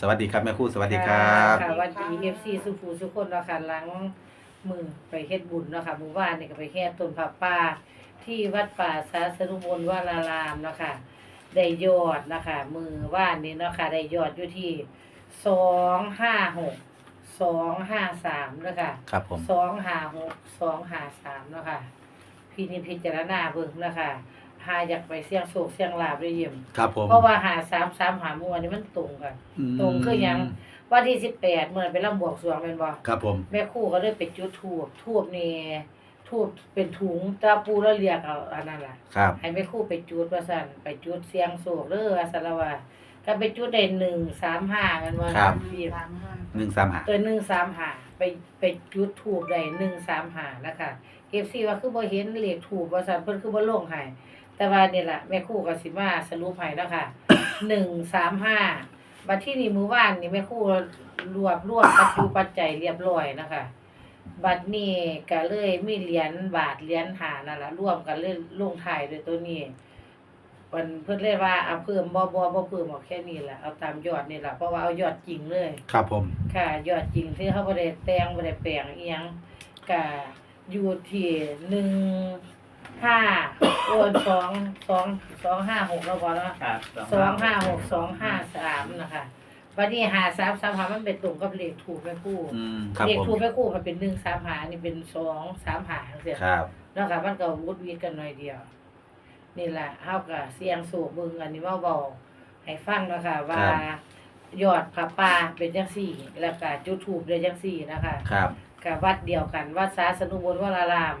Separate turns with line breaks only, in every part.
สวัสดีครับแม่ครู่สวัสดีครับ
ค่ะวันดีเอฟซีสุภูสุคนเนาะค่ะหลังมือไปเฮ็ดบุญเนาะค่ะหมู่บ้านนี่ก็ไปแค่ต้นผักป่าที่วัดป่าสาสนุบลวารารามเนาะค่ะได้ยอดนะคะมือว่านนี้เนาะค่ะได้ยอดอยู่ที่สองห้าหกสองห้าสามเนาะค่ะ
ครับผม
สองห้าหกสองห้าสามเนาะค่ะพี่นิจพิจารณาเบิ่งเนาะค่ะ หาอยากไปเสี่ยงโศกเสี่ยงลาบได้เยี่ยม
ครับผม
เพราะว่าหาสามสามหามัวนี่มันตรงกัน
ม
ตรงคือหยังวันที่สิบแปดเมื่อไปลำบวงสรวงเป็นบ่
ครับผม
แม่ครู่ก็เลยไปจุดทูบทูบนี่ทูบเป็นถุงตาปูแล้วเรียกเอาอันนั้นล่ะ
ครับ
ให้แม่ครู่ไปจุดว่าซั่นไปจุดเสียงโศกเด้อว่าซั่นละว่าก็ไปจุดได้135กันว่า
ครับ
พี่
หนึ่งสามหา
ตัว135ไปไปจุดทูบได้135นะคะ FC ว่าคือบ่เห็นเลขทูบว่าซั่นเพิ่นคือบ่ลงให้ แต่ว่านี่ล่ะแม่ครู่ก็สิมาสรุปให้แล้วค่ะ135บัดที่นี่มื้อวานนี่แม่ครูรวบรวมปัจจุปัจจัยเรียบร้อยนะคะ บัดนี้ก็เลยมีเหรียญบาทเหรียญหานั่นล่ะรวมกันเลยลงท้ายด้วยตัวนี้มันเพิ่นเลยว่าเอาเพิ่มบ่บ่บ่เพิ่มเอาแค่นี้ล่ะเอาตามยอดนี่ล่ะเพราะว่าเอายอดจริงเลย
ครับผม
ค่ะ ยอดจริงที่เขาบ่ได้แต่งบ่ได้แปลงอีหยังก็อยู่ที่หนึ่ง ห้าโอนสองสองสองห้าหกแล้วพอแล้ว
ครับ
สองห้าหกสองห้าสามนะคะวันนี้หาสามสามหามันเป็นตรงกับเลขถูกไปคู่
อืมครับ
เลข
ผม
ถูกไปคู่มันเป็นหนึ่งสามหานี่เป็นสองสามหาเสีย
ครับ
แล้วค่ะมันก็วุดวีดกันหน่อยเดียว นี่แหละเฮากับเสียงสูบมึงอันนี้มาบอกให้ฟังนะคะว่ายอดผาป่าเป็นจังสี่ แล้วก็จุดถูกเป็นจังสี่นะคะ
ครับ
กับวัดเดียวกันวัดสาสนุบลวราราม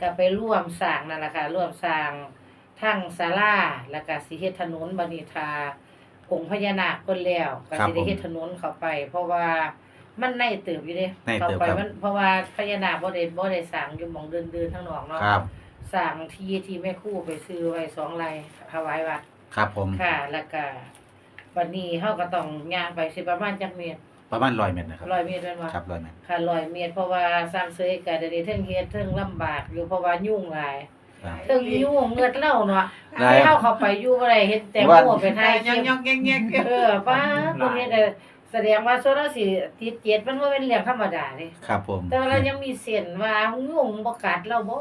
ก็ไปร่วมสร้างนั่นแหละค่ะร่วมสร้างทั้งศาลาแล้วก็สิเฮ็ดถนนบณิทาองค์พญานาคเพิ่นแล้วก็สิได้เฮ็ดถนนเข้าไป เพราะว่ามันในเติบอยู่เด้
ใน
เข้า
เติบ
ไป
ครับ
มันเพราะว่าพญานาคบ่ได้บ่ได้สร้างอยู่หม่องเดินๆทางนอกเนาะ
ครับ
สร้างที่ที่แม่ครู่ไปซื้อไว้สองไร่ถวายวัด
ครับผม
ค่ะ แล้วก็วันนี้เฮาก็ต้องย่างไปสิประมาณจักเมตร
ประมาณร้อยเมตรนะครับ
100เมตรแม่นบ่
ครับร้อยเมตร
ค่ะร้อยเมตรเพราะว่าสร้างเสยก็ได้เทิงเฮ็ดเทิงลำบากอยู่เพราะว่ายุ่งหลาย
ครับ
เทิงยุ่งเงิดเล่าเนาะ
ได้
ให้เฮาเข้าไปอยู่บ่ได้เฮ็ดแต่
ว่า
โม่ไป
ไท
ถ่าย
ย
ค
ยั
ลิ
ง
ป
ยังแงงแงง
เออป้าพวกนี้ก็แสดงว่าโซลาร์สิติดเจ็ดมันบ่เป็นเรื่องธรรมดาเด้
ครับผม
แต่ว่าเรายังมีเส้นว่ายุ่งบ่กัดเราบ่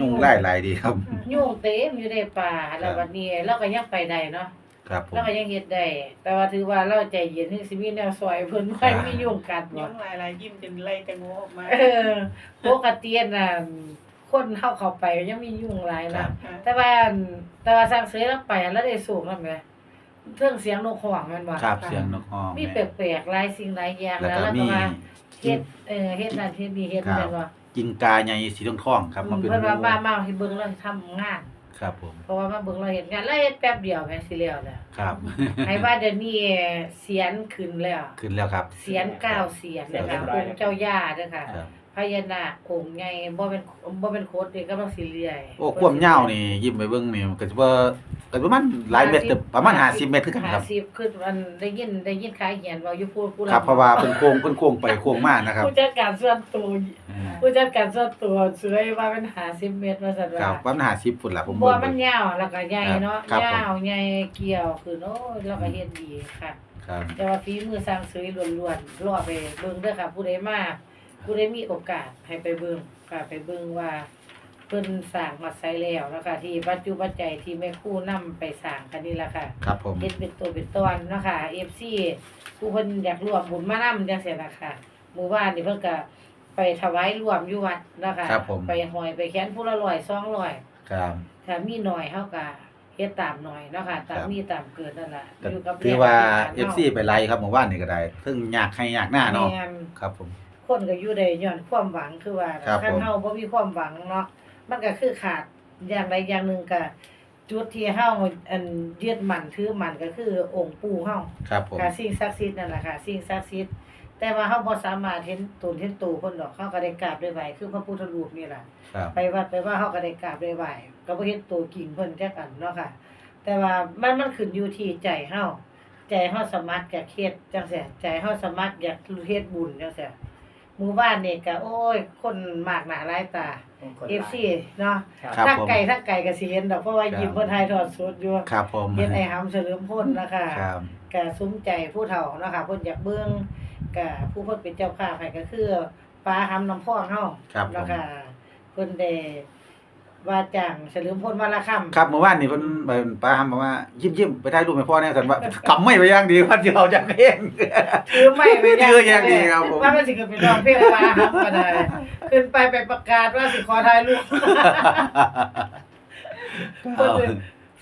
ยุ่งไล่หลายดีครับ
ยุ่งเต็มอยู่ในป่าแล้ววันนี้เราก็ยังไปได้เนาะ
ครับผม
เราก็ยังเฮ็ดได้ แต่ว่าถือว่าเราใจเย็นถึงสิมีแนวซอยเพิ่นไว้มียุ่งกัดบ่
ยังลายลายยิ้มจนไล่แตงโมออกมา
เออปกติน่ะคนเข้าเข้าไปยังมียุ่งหลาย
ครั
นะ
บ
แต่ว่าแต่ว่าสร้างเสยแล้วไปแล้วได้สูงนำแหมเครื่องเสียงนกฮ้องแม่นบ่
ครับเสียงนกฮ้อง
มีแปลกๆหลายสิ่งหลายอย่าง
แล้ว
แล้ว
ก็
แล้ว
มี
ก็ว่าเฮ็ดเออเฮ็ดนั่นเฮ็ดนี่เฮ็ด
ครับ
แม่นบ่
จิงกาใหญ่สีทองทองๆครับมาเป็น
เพิ่นว่า
หมู่
บ้ามาให้เบิ่งแล้วทำงาน
ครับผม
เพราะว่ามาเบิ่งเราเฮ็ดงานแล้วเฮ็ดแป๊บเดียวแม่นสิแล้วแหละ
ครับ
ให้ว่าเดี๋ยวนี้เสียนขึ้นแล้ว
ขึ้นแล้วครับ
เสียนเก้าเสียนนะคะองค์เจ้าย่าเด้อค่ะ
ครับ
พญานาคองค์ใหญ่บ่เป็นบ่เป็นโคตรเด้ก็ต้องสิเลื่อย
โอ้ความยาวนี่ยิ้มไปเบิ่งนี่ก็สิว่า ก็ประมาณหลายเมตรเติบประมาณ50เมตรคือกันครับ
50คือมันได้ยินได้ยินขายเหียนเว้าอยู่พูดผู้
ครับเพราะว่าเพิ่นโค้งเพิ่นโค้งไปโค้งมานะครับ
ผู้จัดการส่วนตัว
อืม
ผู้จัดการส่วนตัวสวยว่าเป็น50เมตรว่าซั่น
ครั
ว่า
บประมาณ50พุ่นล่ะผม
บ่
เบิ่ง
มันยาวแล้วก็ใหญ่เนาะ
ครับผม
ยาวใหญ่เกี่ยวคือโอ้ยแล้วก็เฮ็ดดีค่ะ
ครับ
แต่ว่าฝีมือสร้างเสยล้วนๆรอไปเบิ่งเด้อค่ะผู้ใดมาผู้ใดมีโอกาสให้ไปเบิ่งค่ะไปเบิ่งว่า เพิ่นสร้างมาใช้แล้วนะคะ ที่ปัจจุบันใจยที่แม่ครู่นำไปสร้างกันนี่ล่ะค่ะ
ครับผม
เฮ็ดเป็นตัวเป็นตอนเนาะค่ะ FC ผู้เพิ่นอยากร่วมบุญมานำจังซี่ล่ะค่ะหมู่บ้านนี่เพิ่นก็ไปถวายรวมอยู่วัดเนาะค่ะ
ครับผม
ไปหอยไปแค้นผู้ละ100 200
ครับ
ถ้ามีหน่อยเฮาก็เฮ็ดตามหน่อยเนาะค่ะตาม
ครับ
มีตามเกิดนั่นล่ะ
ก็
อยู่กับ
ถือว่า
แรงอธิษฐน
FC ไปไล่ครับเมื่อวานนี่ก็ได้ซึ่งอยากให้อยากหน้าเนาะ
แม่น
ครับผม
คนก็อยู่ได้ย้อนความหวังคือว่า
ครับ
คัน
ผม
เฮาบ่มีความหวังเนาะ มันก็คือขาดอย่างใดอย่างหนึ่งก็จุดที่เฮาอันยึดมั่นถือมั่นก็คือองค์ปู่เฮา
ครับผม
ค่ะสิ่งศักดิ์สิทธิ์นั่นแหละค่ะสิ่งศักดิ์สิทธิ์แต่ว่าเฮาบ่สามารถเห็นตนเห็นตูเพิ่นดอกเฮาก็ได้กราบได้ไหว้คือพระพุทธรูปนี่ล่ะ
ครับ
ไปวัดไปว่าเฮาก็ได้กราบได้ไหว้ก็บ่เห็นตัวจริงเพิ่นจักอันเนาะค่ะ แต่ว่ามันมันขึ้นอยู่ที่ใจเฮาใจเฮาสมัครอยากเฮ็ดจังซี่ใจเฮาสมัครอยากเฮ็ดบุญจังซี่หมู่บ้านนี่ก็โอ้ย คนมากหน้าหลายตา FC เนาะ
ครับ
ทั้ง
ผม
ไก่ทั้งไก่ก็สิเห็นดอกเพราะว่า
ครับ
ยิ้มเพิ่นถ่ายทอดสดอยู่
ครับผม
เฮ็ดไอ้หำเฉลิมพลนะคะ
ครับ
ก็ซุ้มใจผู้เฒ่าเนาะค่ะเพิ่นอยากเบิ่งก็ผู้เพิ่นเป็นเจ้าภาพให้ก็คือป้าหำน้ำพองเฮา
ครับผม
เนาะค่ะเพิ่นได้ ว่าจ้างเฉลิมพลวันละค่ำ
ครับเมื่อวานนี่เพิ่นเพิ่นป้าหำบอกว่ายิ้มๆไปถ่ายรูปให้พ่อแน่สันว่ากำไม่ไปอย่างดีว่าสิเอาจักเอง
ถือไม่ไป
ถืออย่างดีครับผม
ว่ามันสิขึ้นไปร้องเพลงป้าหำก็ได้ขึ้นไปไปประกาศว่าสิขอถ่ายรูปเพิ่นเลย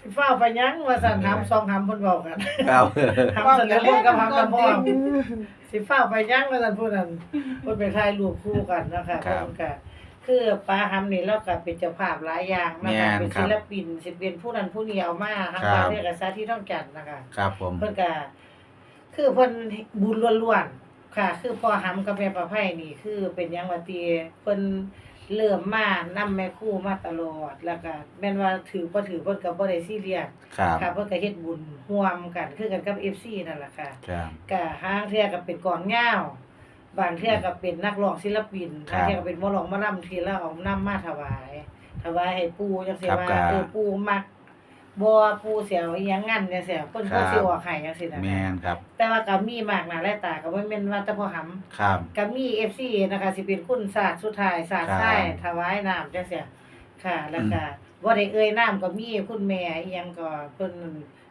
สิฟ้าวไปยังว่าสั่นหำสองหำเพิ่นบอกกัน
ครับ
หำเฉลิมพลกับหำน้ำพองสิฟ้าวไปยังว่าซั่นผู้นั้นเพิ่นไปถ่ายรูปคู่กันเนาะคะ
ครับ
เพิ่นก็ คือป้าหำนี่เราก็เป็นเจ้าภาพหลายอย่างนะ
แม่
คะ
น
เป็น
ครั
ศิ
บ
ลปินสิเป็นผู้นั้นผู้นี้เอามาทั้ง
ครับ
ประเทศกับสาธิตท่องจันทน์นะคะ
ครับผม
เพิ่นก็คือเพิ่นบุญล้วนๆค่ะ คือพ่อหำกับแม่ประไพนี่คือเป็นหยังว่าติเพิ่นเริ่มมานำแม่ครูมาตลอดแล้วก็แม่นว่าถือบ่ถือเพิ่นก็บ่ได้ซีเรียส
ครับ
ค่ะเพิ่นก็เฮ็ดบุญร่วมกันคือกันกับ FC นั่นแหละค่ะ
ครับ
ก็ห้างเทื่อก็เป็นกองยาว บางเทื่อก็เป็นนักร้องศิลปิน
ครับ
บางเทื่อก็เป็นหมอร้องหมอลำที่เราเอานำมาถวาย ถวายให้ปู่จังซี่
ครับ
ว่า
ก็
เออปู่มักบ่ปู่เสียอีหยังงั้นจังซี่เพิ่น
ครั
เพิ่น
บ
สิออกให้จังซี่นะ
แม่นครับ
แต่ว่าก็มีมากหน้าหลายตาก็บ่แม่นว่าแต่พอหำ
ครับ
ก็มี FC นะคะสิเป็นคุณศาสตร์สุดท้ายศาสตร์
ครับ
ท้ายถวายน้ำจังซี่ค่ะ แล้วก็บ่ได้เอ่ยน้ำก็มีคุณแม่อีหยังก็เพิ่น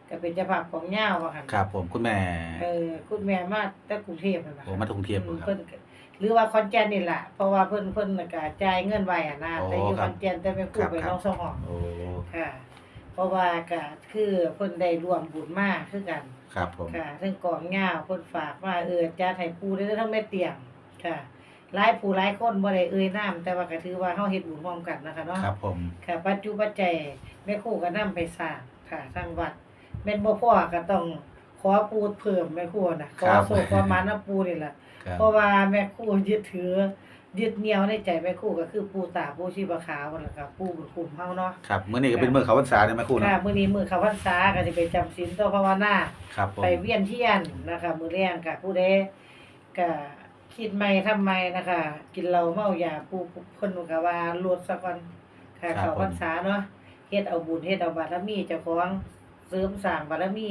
ก็เป็นเจ้าภาพของย่าวว่าหั่น
ครับผมคุณแม่
เออคุณแม่มาแต่กรุงเทพนั่นล่ะ
โอ้มาจากกรุงเทพ
อืม
ครับ
เพิ่นก็หรือว่าขอนแก่นนี่ล่ะ เพราะว่าเพิ่นเพิ่นน่ะก็จ่ายเงินไว้อะนะ
โอ้
แต่อยู่
ค
ข
รับ
อนแก่นแต่ไปกู้
ครับ
ไป
ครับ
น้องสองห้อง
โอ้
ค่ะ เพราะว่าก็คือเพิ่นได้ร่วมบุญมาคือกัน
ครับผม
ค่ะทั้งกองยาวเพิ่นฝากมาเออจัดให้ปู่ได้ทั้งแม่เตียงค่ะหลายผู้หลายคนบ่ได้เอ่ยนามแต่ว่าก็ถือว่าเฮาเฮ็ดบุญร่วมกันนะคะเนาะ
ครับผม
ค่ะปัจจุปัจจัยแม่ครูก็นำไปสร้างค่ะทางวัด แม่นบ่พอก็ต้องขอปูเพิ่มแม่ครูน่ะขอโศกขอหมานำปูนี่ล่ะ
ครับ
เพราะว่าแม่ครูยึดถือ ยึดเหนี่ยวในใจแม่ครูก็คือปู่ตาปู่ชีพขาวนั่นแหละครับปู่บุญคุ้มเฮาเนาะ
ครับมื้อนี้ก็เป็นมื้อเขาพรรษาเนี่ยแม่ครูเนาะ
ค่ะมื้อนี้มื้อเข้าพรรษาก็สิไปจำศีลต่อภาวนา
ครับผม
ไปเวียนเทียนนะคะมื้อแรงก็ผู้ใดก็คิดใหม่ทำใหม่นะคะ กินเหล้าเมายาปู่เพิ่นก็ว่าลดซะก่อนค่ะเข้าพรรษาเนาะเฮ็ดเอาบุญเฮ็ดเอาบารมีเจ้าของ เสริมสร้างบารมี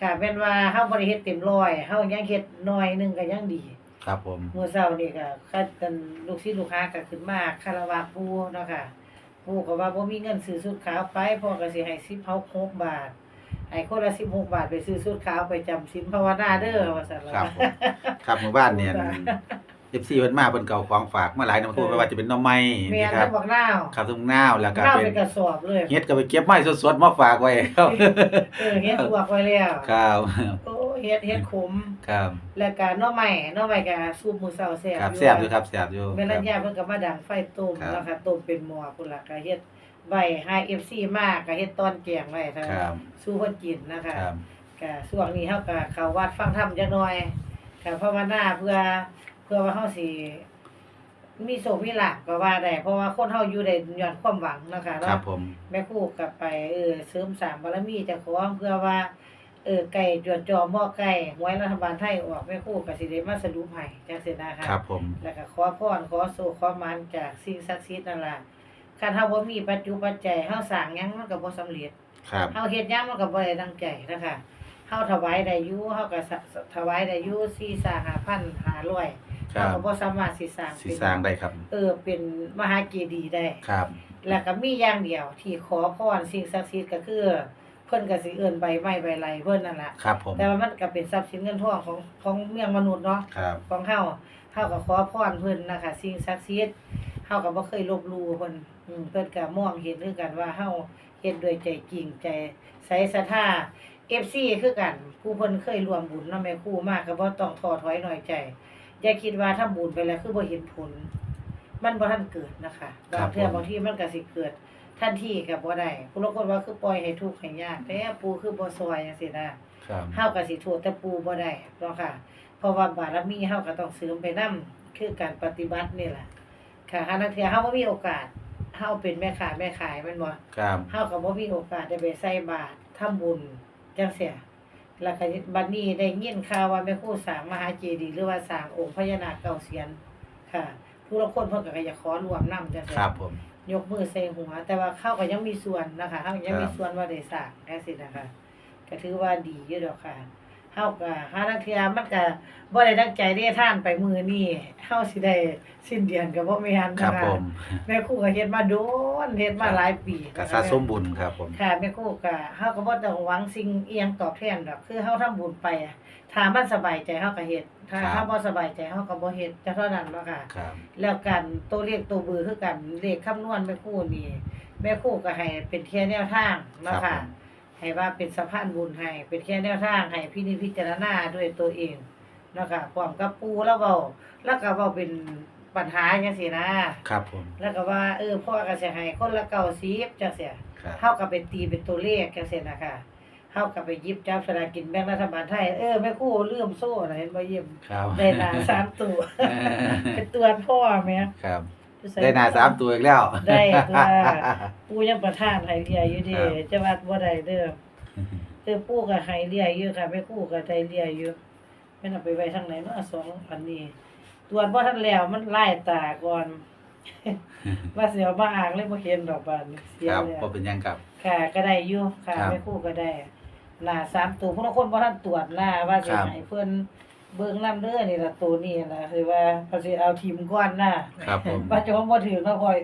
ค่ะแม่นว่าเฮาบ่ได้เฮ็ดเต็มร้อยเฮายังเฮ็ดน้อยหนึงก็ยังดี
ครับผม
เมื่อเช้านี่ก็คัดกันลูกศิษย์ลูกหาก็ขึ้นมาคารวะปู่เนาะค่ะปู่ก็ว่าบ่มีเงินซื้อชุดขาวไปพ่อก็สิให้10เฮา6บาทให้คนละ16บาทไปซื้อชุดขาวไปจำศีลภาวนาเด้อว่าซั่นล่ะ
ครับผม ครับหมู่บ้านเนี่ย FC เพิ่นมาเพิ่นเก่าของฝากมาหลายนะแม่ครูไม่ว่าจะเป็นหน่อไม้
แม่
นี่
น
ครั
ทั้
บ
งบักนาว
ครับทุ่งนาวแล้วก็
นาว
เป็
เป็นนกระสอบเลย
เฮ็ดก็ไปเก็บไม้สดๆมาฝากไว้ครับ
เออเฮ็ดลวกไว้แล้ว
ครับ
โอ้เฮ็ดเฮ็ดขม
ครับ
แล้วก็หน่อไม้หน่อไม้ก็ซุปมื้อเช้าแซ่บ
ครับ
อยู่
แซ่บอยู่ครับแซ่บอยู่
เว
ค
ลา
รับ
ย่าเพิ่นก็มาดังไฟต้ม
ครับ
แล้วก็ต้มเป็นหม้อพุ่นล่ะก็เฮ็ดไว้ให้ FC มาก็เฮ็ดตอนแกงไว้ถ้า
ครับ
สู้เพิ่นกินนะคะ
ครับ
ก็ช่วงนี้เฮาก็เข้าวัดฟังธรรมจักหน่อยก็ภาวนาเพื่อ เพื่อว่าเฮาสิมีโชคมีลาภก็ว่าได้เพราะว่าคนเฮาอยู่ได้ย้อนความหวังเนาะค่ะ
ครั
เนาะ
บผม
แม่ครูก็ไปเออเสริมสร้างบารมีเจ้าของเพื่อว่า เออไก่จวดจอหม้อไก่หวยรัฐบาลไทยออกแม่ครูก็สิได้มาสรุปให้จังซี่นะคะ
ครับผม
แล้วก็ขอพรขอโศกขอหมานจากสิ่งศักดิ์สิทธิ์นั่นล่ะคันเฮาบ่มีปัจจุปัจจัยเฮาสร้างหยังมันก็บ่สำเร็จ
ครับ
เฮาเฮ็ดหยังมันก็บ่ได้ดังใจนะคะเฮาถวายได้อยู่เฮาก็สะถวายได้อยู่4 5 500
ครั
เฮา
บ
ก็บ่สามารถสิสร้าง
สิ
เป็น
สร้างได้ครับ
เออเป็นมหาเจดีย์ได้
ครับ
แล้วก็มีอย่างเดียวที่ขอพรสิ่งศักดิ์สิทธิ์ก็คือ เพิ่นก็สิเอิ้นใบไม้ใบไหลเพิ่นนั่นล่ะ
ครับผม
แต่ว่ามันก็เป็นทรัพย์สินเงินทองของของเมืองมนุษย์เนาะ
ครับ
ของเฮาเฮาก็ขอพรเพิ่นนะคะสิ่งศักดิ์สิทธิ์เฮาก็บ่เคยลบหลู่เพิ่นอืมเพิ่นก็มองเห็นคือกันว่าเฮาเฮ็ดด้วยใจจริงใจใส่ศรัทธา FC คือกันผู้เพิ่นเคยร่วมบุญนำแม่ครูมาก็บ่ต้องท้อถอยน้อยใจ อย่าคิดว่าทำบุญไปแล้วคือบ่เห็นผล มันบ่ทันเกิดนะคะบางเทื่อบางทีมันก็สิเกิดทันทีก็บ่ได้ผู้ลางคนว่าคือปล่อยให้ทุกข์ให้ยากแต่ปูคือบ่ซอยจังซี่นะครับเฮาก็สิโทษแต่ปูบ่ได้เนาะค่ะ เพราะว่าบารมีเฮาก็ต้องเสริมไปนํคือการปฏิบัตินี่แหละค่ะหานักเที่ยเฮาบ่มีโอกาสเฮาเป็นแม่ค้าแม่ขายแม่นบ่
ครับ
เฮาก็บ่มีโอกาสได้ไปใส่บาตรทำบุญจังซี่ แล้วก็บัดนี้ได้ยินข่าวว่าแม่ครูสร้างมหาเจดีย์หรือว่าสร้างองค์พญานาคเก้าเสียนค่ะผู้ลางคนเพิ่นก็อยากขอรวมนำจังซี่
ครับผม
ยกมือใส่หัว แต่ว่าเขาก็ยังมีส่วนนะคะเขายังมี
ครับ
ส่วนว่าได้สร้างจังซี่นะคะก็ถือว่าดีอยู่ดอกค่ะ เฮาก็หาทางเทื่อมันก็บ่ได้ตั้งใจได้ท่านไปมื้อนี้เฮาสิได้สิ้นเดือนก็บ่แม่น
ครับ
นะ
ผ
คะ
ม
แม่ครูก็เฮ็ดมาโดนเฮ็ดมาหลายปี
กสะสมบุญครับผม
ค่ะแม่ครูก็เฮาก็บ่ต้องหวังสิ่งเอียงตอบแทนดอกคือเฮาทำบุญไปอะถ้ามันสบายใจเฮาก็เฮ็ดถ้าเฮาบ่สบายใจเฮาก็บ่เฮ็ดจะเท่านั้นเนาะค่ะ
ครับ
แล้วกันตัวเลขตัวเบือคือกันเลขคำนวณแม่ครู่นี่แม่ครู่ก็ให้เป็นแค่แนวทางเนาะ
ครั
ค่ะ
บผม
ให้ว่าเป็นสะพานบุญให้ เป็นแค่แนวทางให้พี่นิจพิจารณาด้วยตัวเองเนาะค่ะพร้อมกับปูแล้วเว้าแล้วก็เว้าเป็นปัญหาจังซี่นะ ครับ
ผม
แล้วก็ว่า เออพ่อก็สิให้คนละ90จังซี่
ครับ
เฮาก็ไปตีเป็นตัวเลขจังซี่นะคะเฮาก็ไปหยิบจับสลากกินแบ่งรัฐบาลไทย เออแม่ครู่ลืมโซ่น่ะเห็นบ่เยี่ยม
ครับ
ได้หน้าสามตัว เป็นตัวพ่อแม่
ครับ ได้หนาสามตัวอีกแล้ว
ได้ตัวปูยังประทานให้เรียอยู่เดี
ครับ
จะวัดบ่ได้เด้อเออปูก็ให้เรียอยู่ค่ะแม่ครูก็ได้เรียอยู่แม่นเอาไปไว้ทางไหนเนาะสองอันนี้ตรวจบ่ทันแล้วมันลายตาก่อนว่าสิเอามาอ่างเลยบ่เห็นดอกบานเสีย
ครับ
เลย
บ่เป็นหยังครับ
ค่ะก็ได้อยู่ค่ะ
ครับ
แม่ครูก็ได้หน้าสามตัวพวกเราคนบ่ทันตรวจหน้าว่าสิ
ครับ
ให้เพิ่น เบิ่งนํเด้อนี่ล่ะตัวนี้ล่ะคือว่าเขาสิเอาทีมก่อนหน้า
ครับผม
ว่าจะว่าบ่ถือเนาะพ่อย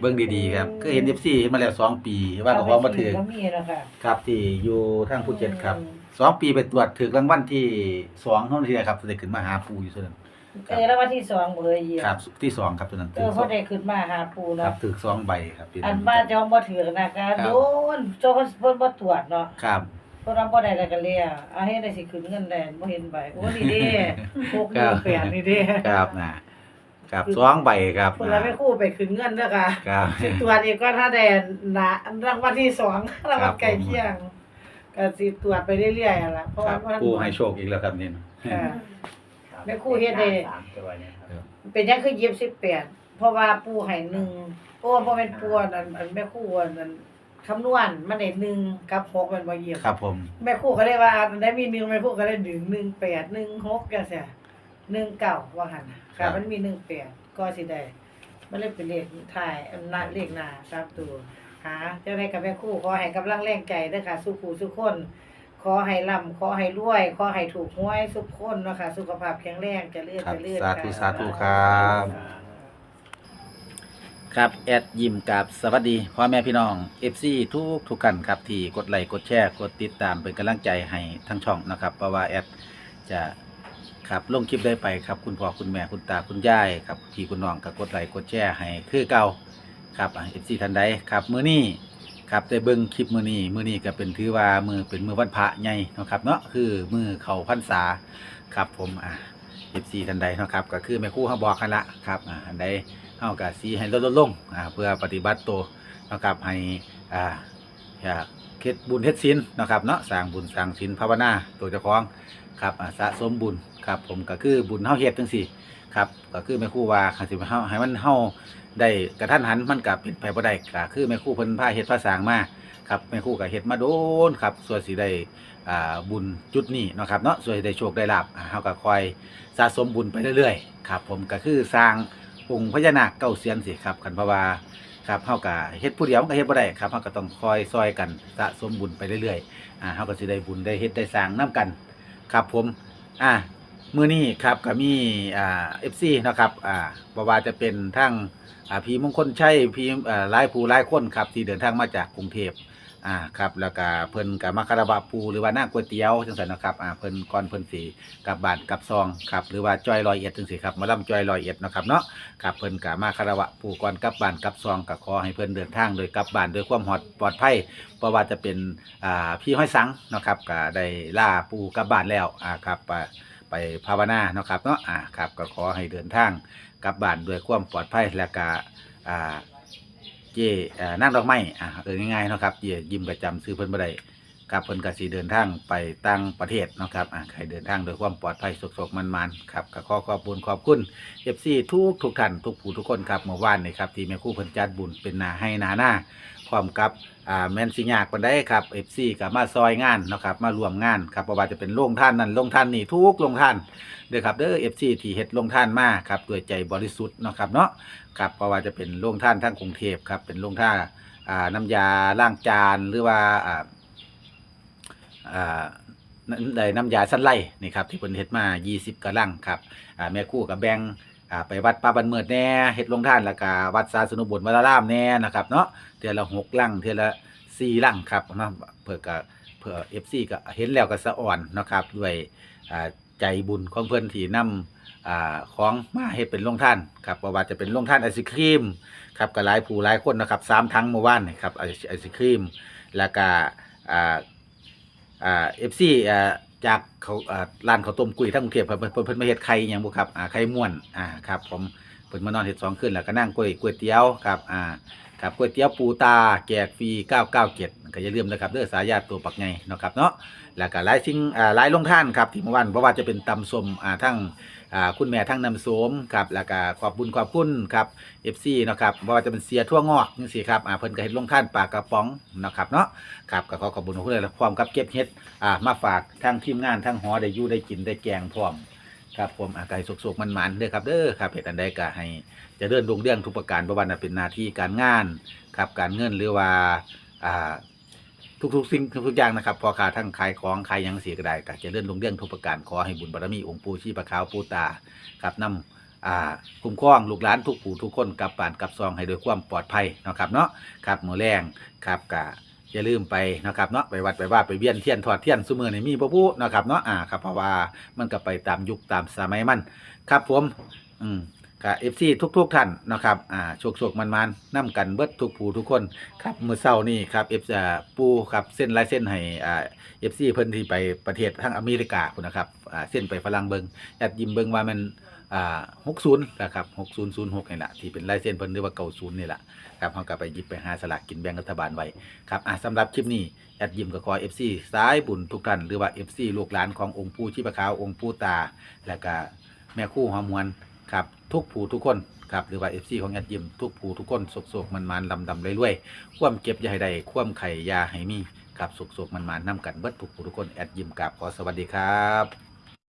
เบิ่งดีๆครับก็เห็น FC เห็นมาแล้วสองปีว่าก็ว่าบ่ถือ
ก็มีแล้วค่ะ
ครับที่อยู่ทางภูเก็ตครับสองปีไปตรวจถึกรางวัลที่สองเท่านั้นทีครับได้ขึ้นมาหาปูอยู่ซั่นน
เออแล้ววันที่สองบ่เคยเหยียบ
ครับที่สองครับตัวนั้น
เอ
ถึ
อก
ส
เขา
อง
ได้ขึ้นมาหาปู
ครั
เนาะ
บถึกสองใบครับพี่
อันว่าจองบ่ถือนะก็
ครับ
โดนเจ้าเพิ่นเพิ่นบ่ตรวจเนาะ
ครับ
เพิ่นว่าบ่ได้แล้วก็เลียเอาให้ได้สิขึ้นเงินแดนบ่เห็นใบโอ้นี่เด้6
ครับ
1 8นี่เด้
ครับนะครับสองใบครับ
เพิ่นว่าไม่คู่ไปขึ้นเงินเด้อค่ะ
ครับ
สิตรวจอีกก็ถ้าได้นะรางวัลที่สองรางวัลใกล้เคียงก็สิตรวจไปเรื่อยๆอะล่ะเพราะ
ค
ว่า
รับ
มัน
ปูให้โชคอีกแล้วครับนี่
ค่ะแม่ครูเฮ็ดได้
สามตัวเนี่ยครับ
เป็นหยังคือยิบสิบแปดเพราะว่าปูให้หนึ่งโอ้บ่แม่นปูอันอันแม่ครูอันนั้น คำนวณมันได้หนึ่งกับหกแมันบ่เยี่ยม
ครับผม
แม่ครูก็เลยว่าอันได้มีหนึ่งแม่ครูก็เลยดึงหนึ่งแปดหนึ่งหกจังซี่หนึ่งเก้าว่าหั่นน่ะค่ะมันมีหนึ่งแปดก็สิได้มันเลยเป็นเลขท้ายอันหน้าเลขหน้าสามตัวหาจังได๋กับแม่ครูขอให้กำลังแรงใจเด้อค่ะสู้ผู้ทุกคน ขอให้ร่ำขอให้รวย ขอให้ถูกหวยทุกคนเนาะค่ะ สุขภาพแข็งแรงเจริญ
ครับ
เจริญ
สาธุ
ค่ะ
สาธุครับ ครับแอดยิมกับสวัสดีพ่อแม่พี่น้อง FC ทุกทุกกันครับที่กดไลค์กดแชร์กดติดตามเป็นกำลังใจให้ทั้งช่องนะครับเพราะว่าแอดจะครับลงคลิปได้ไปครับคุณพ่อคุณแม่คุณตาคุณยายครับพี่คุณน้องก็กดไลค์กดแชร์ให้คือเก่าครับเอะ FC ท่านใดครับมือนี้ครับได้เบิ่งคลิปมือนี้มือนี้ก็เป็นถือว่ามือเป็นมือวันพระใหญ่นะครับเนาะคือมือเข้าพรรษาครับผมอะ FC ท่านใดนะครับก็คือแม่ครูเฮาบอกกันละครับอะอันใด เฮาก็สิให้ลดลดลงอ่าเพื่อปฏิบัติตัวนะครับให้อ่าอยากเฮ็ดบุญเฮ็ดศีลนะครับเนาะสร้างบุญสร้างศีลภาวนาตัวเจ้าของครับอ่าสะสมบุญครับผมก็คือบุญเฮาเฮ็ดจังซี่ครับก็คือแม่ครูว่าคันสิเฮาให้มันเฮาได้กระทันหันมันก็เป็นไปบ่ได้ก็คือแม่ครูเพิ่นพาเฮ็ดพาสร้างมาครับแม่ครูก็เฮ็ดมาโดนครับส่วนสิได้อ่าบุญจุดนี้นะครับเนาะส่วนสิได้โชคได้ลาภเฮาก็คอยสะสมบุญไปเรื่อยๆครับผมก็คือสร้าง องค์พญานาคเก้าเสียนสิครับคันเพราะว่าครับเฮาก็เฮ็ดผู้เดียวมันก็เฮ็ดบ่ได้ครับเฮาก็ต้องคอยซอยกันสะสมบุญไปเรื่อยๆอ่าเฮาก็สิได้บุญได้เฮ็ดได้สร้างนํกัน ครับผมอ่ามื้อนี้ครับก็มีอ่า FC นะครับอ่าบ่ว่าจะเป็นทั้งอ่าพี่มงคลชัยพี่อ่าหลายผู้หลายคนครับที่เดินทางมาจากกรุงเทพ อ่าครับแล้วก็เพิ่นก็มาคารวะปูหรือว่าหน้าก๋วยเตี๋ยวจังซั่นนะครับอ่าเพิ่นก่อนเพิ่นสิกลับบานกับซองครับหรือว่าจอยลอยเอ็ดจังซี่ครับมาล่ำจอยลอยเอ็ดเนาะครับเนาะกับเพิ่นกะมาคารวะผู้ก่อนกับบานกับซองก็ขอให้เพิ่นเดินทางโดยกับบ้านด้วยความหอดปลอดภัยเพราะว่าจะเป็นอ่าพี่ห้อยสังเนาะครับก็ได้ล่าปูกับบานแล้วอ่าครับไปไปภาวนาเนาะครับเนาะอ่าครับก็ขอให้เดินทางกับบานด้วยความปลอดภัยและก็อ่า เจอ่นั่งดอกไม้อ่าเออง่ายๆเนาะครับเจยิ้มประจำซื้อเพิ่นบ่ได้กับเพิ่นก็สิเดินทางไปต่างประเทศเนาะครับอ่าใครเดินทางโดยความปลอดภัยสุขๆมันๆครับก็ขอขอบคุณขอบคุณเอฟซีทุกทุกท่านทุกผู้ทุกคนครับเมื่อวานนี่ครับที่แม่ครู่เพิ่นจัดบุญเป็นนาให้นาหน้า พร้อมกับอ่าแมนสิยากปานใดครับ FC ก็มาซอยงานเนาะครับมาร่วมงานครับบ่ว่าจะเป็นโรงท่านนั้นโรงท่านนี่ทุกโรงท่านเด้อครับเด้อ FC ที่เฮ็ดโรงท่านมาครับด้วยใจบริสุทธิ์เนาะครับเนาะครับเพราะว่าจะเป็นโรงท่านทั้งกรุงเทพครับเป็นโรงท่าอ่าน้ำยาล้างจานหรือว่าอ่าอ่าได้น้ำยาสั้นไล่นี่ครับที่เพิ่นเฮ็ดมา 20กะลังครับอ่าแม่คู่กับแบง อ่าไปวัดป่าบันเมิดแน่เฮ็ดลงท่านแล้วก็วัดสาสนุบุญวัดรามแน่นะครับเนาะเทือละหกลังเทือละสี่ลังครับมาเพื่อก็เพื่อ FC ก็เห็นแล้วก็สะอ่อนนะครับด้วยอ่าใจบุญของเพิ่อนที่นำอ่าของมาเฮ็ดเป็นลงท่านครับบ่ว่าจะเป็นลงท่านไอศครีมครับก็หลายผู้หลายคนนะครับสามทั้งเมื่อวานครับไอไอศครีมแล้วก็อ่าอ่าเอฟซีอ่า จากเขาอ่าร้านข้าวต้มกุ้ยทั้งกรุงเทพครับเพิ่นเพิ่นเพิ่นมาเฮ็ดไข่ยังบ่ครับอ่าไข่ม่วนอ่าครับผมเพิ่นมานอนเฮ็ดสองคืนแล้วก็นั่งก๋วยก๋วยเตี๋ยวครับอ่าครับก๋วยเตี๋ยวปูตาแจกฟรี997ก็อย่าลืมนะครับเด้อสายญาติตัวปักไงเนาะครับเนาะแล้วก็หลายสิ่งอ่าหลายโรงท่านครับที่เมื่อวานเพราะว่าจะเป็นตำส้มอ่าทั้ง อ่าคุณแม่ทั้งน้ำส้มครับแล้วก็ขอบบุญขอบคุณครับ FC เนาะครับบ่ว่าจะเป็นเสียทั่วงอกจังซี่ครับอ่าเพิ่นก็เฮ็ดลงท่านปากกระป๋องเนาะครับเนาะครับก็ขอขอบคุณขอบคุณและความกับเก็บเฮ็ดอ่ามาฝากทั้งทีมงานทั้งหอได้อยู่ได้กินได้แกงพร้อมครับผมอากายสุกๆมันๆเด้อครับเด้อครับเหตุอันใดก็ให้จะเดินดวงเรื่องทุกประการบ่ว่าจะเป็นหน้าที่การงานครับการเงินหรือว่าอ่า ทุกๆสิ่งทุกๆอย่างนะครับพอขาทั้งขายของขายหยังเสียก็ได้ก็เจะเดินดวงเรื่องทุกประการขอให้บุญบารมีองค์ปู่ชีพะขาวปู่ตาครับนำอ่าคุ้มครองลูกหลานทุกผู้ทุกคนกลับป่านกลับซองให้โดวยความปลอดภัยเนาะครับเนาะครับมือแรงครับกะอย่าลืมไปนะครับเนาะไปวัดไปว่าไปเวียนเทียนถอดเทียนซุมือนี่มีบ่ผู้นะครับเนาะอ่าครับเพราะว่ามันก็ไปตามยุคตามสมัยมัน ครับผม อืม กับเอฟซีทุก ๆ ท่านนะครับอ่าโชคโชคมันมันนํกันเบิดทุกผู้ทุกคนครับมือเช้านี่ครับเอฟอ่าปูครับเส้นลายเส้นให้อ่าเอฟซีเพิ่นที่ไปประเทศทางอเมริกาพุ่นนะครับอ่าเส้นไปฝรั่งเบิงแอดยิมเบิงว่ามันอ่า60นะครับ6006นี่แหละที่เป็นลายเส้นเพิ่นหรือว่า90นี่แหละครับเฮาก็ไปหยิบไปหาสลากกินแบ่งรัฐบาลไว้ครับอะสำหรับคลิปนี้แอดยิมกับคอ FC สายบุญทุกท่านหรือว่า FC ลูกหลานขององค์ปู่ชีพะขาวองค์ปู่ตา และก็แม่คู่หอมวลครับ ทุกผู้ทุกคนครับหรือว่าเอฟซีของแอดยิมทุกผู้ทุกคนสกๆมันมันๆลำดำรวยๆความเก็บยาให้ได้ความไข่ยาให้มีครับสกๆมันมันๆนำกันเบิดทุกผู้ทุกคนแอดยิมกับขอสวัสดีครับ